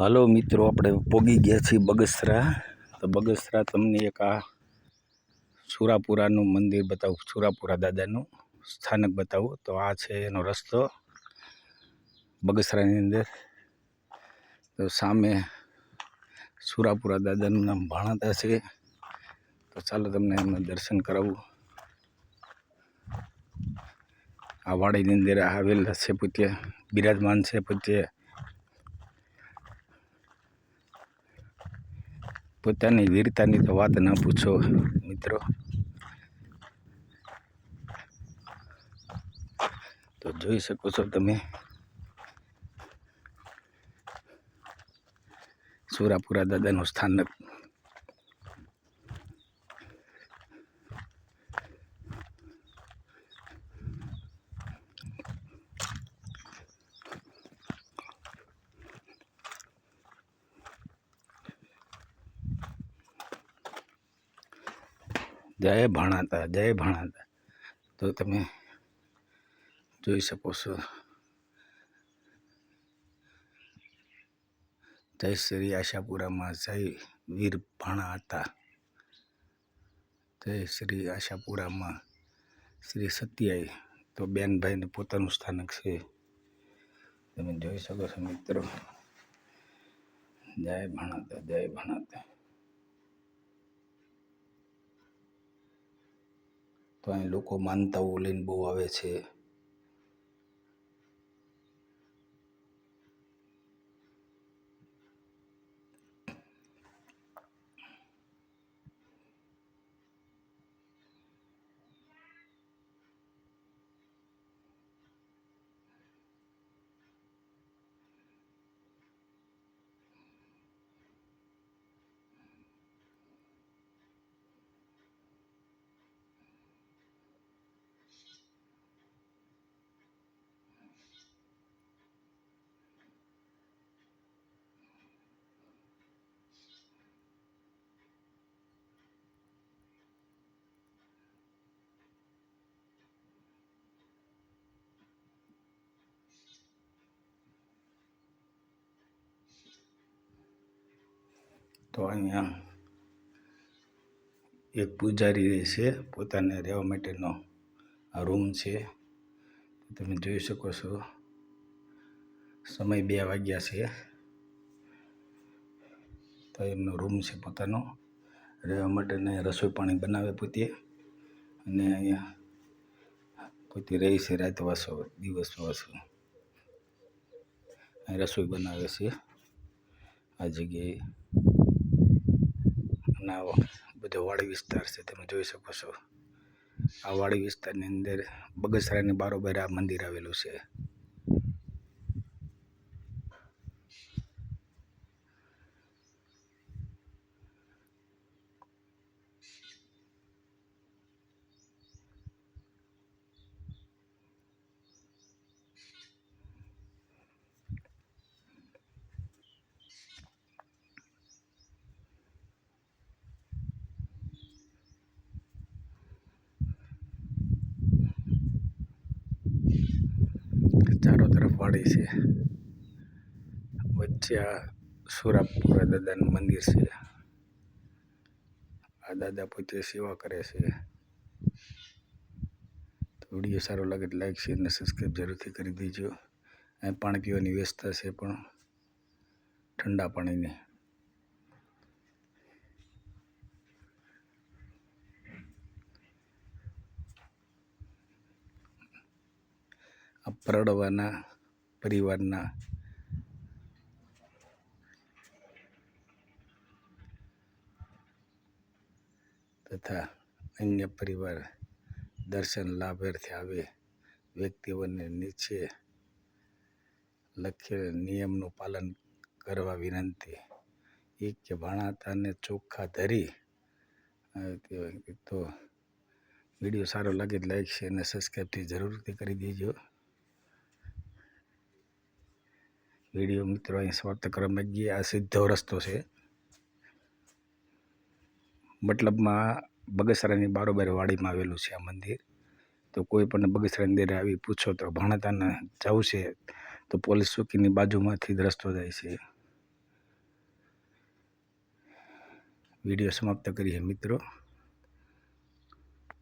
હાલો મિત્રો, આપણે પોગી ગયા છીએ બગસરા. તો બગસરા તમને એક આ સુરાપુરાનું મંદિર બતાવું, સુરાપુરા દાદાનું સ્થાનક બતાવું. તો આ છે એનો રસ્તો બગસરાની અંદર. તો સામે સુરાપુરા દાદાનું નામ ભાણાતા છે. તો ચાલો તમને એમના દર્શન કરાવું. આ વાડીની અંદર આવેલા છે પોતે બિરાજમાન છે પોતે પોતાની વીરતાની તો વાત ના પૂછો, મિત્રો. તો જોઈ શકો છો તમે. સુરાપુરા દાદાનું સ્થાનક જય ભણાતા, જય ભાણાતા. તો તમે જોઈ શકો છો. જય શ્રી આશાપુરામાં જય વીર ભાણા હતા જય શ્રી આશાપુરામાં શ્રી સત્યાઈ તો બેનભાઈને પોતાનું સ્થાનક છે. તમે જોઈ શકો છો મિત્રો. જય ભાણાતા જય ભાણાતા. તો અહીં લોકો માનતાઓ લઈને બહુ આવે છે. તો અહીંયા એક પૂજારી છે, પોતાને રહેવા માટેનો આ રૂમ છે. તમે જોઈ શકો છો, સમય બે વાગ્યા છે. તો એમનો રૂમ છે પોતાનો, રહેવા માટેને રસોઈ પાણી બનાવે પોતે. અને અહીંયા પોતે રહે છે રાત વાસો, દિવસ વાસો. રસોઈ બનાવે છે. આ જગ્યાએ અને આ બધો વાડી વિસ્તાર છે, તમે જોઈ શકો છો. આ વાડી વિસ્તારની અંદર બગસરાની બારોબાર આ મંદિર આવેલું છે. ચારો તરફ વાડી છે. વચ્ચે આ સુરાપુરા દાદાનું મંદિર છે. આ દાદા પોતે સેવા કરે છે. વીડિયો સારો લાગે તો લાઈક, શેર અને સબસ્ક્રાઈબ જરૂરથી કરી દેજો. અહીં પાણી પીવાની વ્યવસ્થા છે પણ ઠંડા પાણીની. આ પરડવાના પરિવારના તથા અન્ય પરિવાર દર્શન લાભાર્થે આવે વ્યક્તિઓને નીચે લખેલ નિયમનું પાલન કરવા વિનંતી એક કે ભાણાતાને ચોખ્ખા ધરી તો વીડિયો સારો લાગે લાઈક શેર અને સબસ્ક્રાઈબથી જરૂરથી કરી દેજો વીડિયો મિત્રો અહીં શોર્ટ કરવા જઈએ આ સીધો રસ્તો છે. મતલબમાં બગસરાની બારોબાર વાડીમાં આવેલું છે આ મંદિર. તો કોઈ પણ બગસરા મંદિરે આવી પૂછો તો ભણતાને જવું છે. તો પોલીસ ચોકીની બાજુમાંથી જ રસ્તો જાય છે. વીડિયો સમાપ્ત કરીએ મિત્રો.